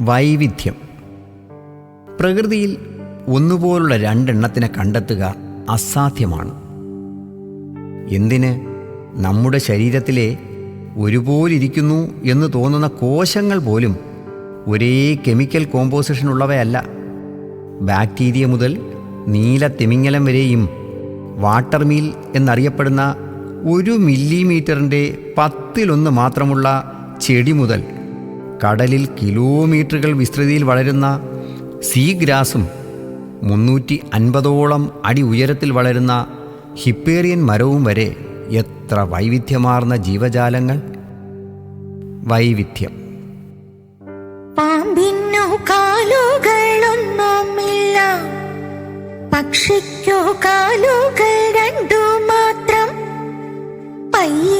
വൈവിധ്യം. പ്രകൃതിയിൽ ഒന്നുപോലുള്ള രണ്ടെണ്ണത്തിനെ കണ്ടെത്തുക അസാധ്യമാണ്. എന്തിന്? നമ്മുടെ ശരീരത്തിലെ ഒരുപോലിരിക്കുന്നു എന്ന് തോന്നുന്ന കോശങ്ങൾ പോലും ഒരേ കെമിക്കൽ കോമ്പോസിഷൻ ഉള്ളവയല്ല ബാക്ടീരിയ മുതൽ നീല തിമിങ്ങലം വരെയും വാട്ടർ മീൽ എന്നറിയപ്പെടുന്ന ഒരു മില്ലിമീറ്ററിന്റെ പത്തിലൊന്ന് മാത്രമുള്ള ചെടി മുതൽ കടലിൽ കിലോമീറ്ററുകൾ വിസ്തൃതിയിൽ വളരുന്ന സീ ഗ്രാസും മുന്നൂറ്റി അൻപതോളം അടി ഉയരത്തിൽ വളരുന്ന ഹിപ്പേറിയൻ മരവും വരെ എത്ര വൈവിധ്യമാർന്ന ജീവജാലങ്ങൾ? വൈവിധ്യം. പാമ്പിന്നു കാലുകളൊന്നുമില്ല. പക്ഷിക്കോ കാലുകൾ രണ്ടു മാത്രം പയ്യന്നു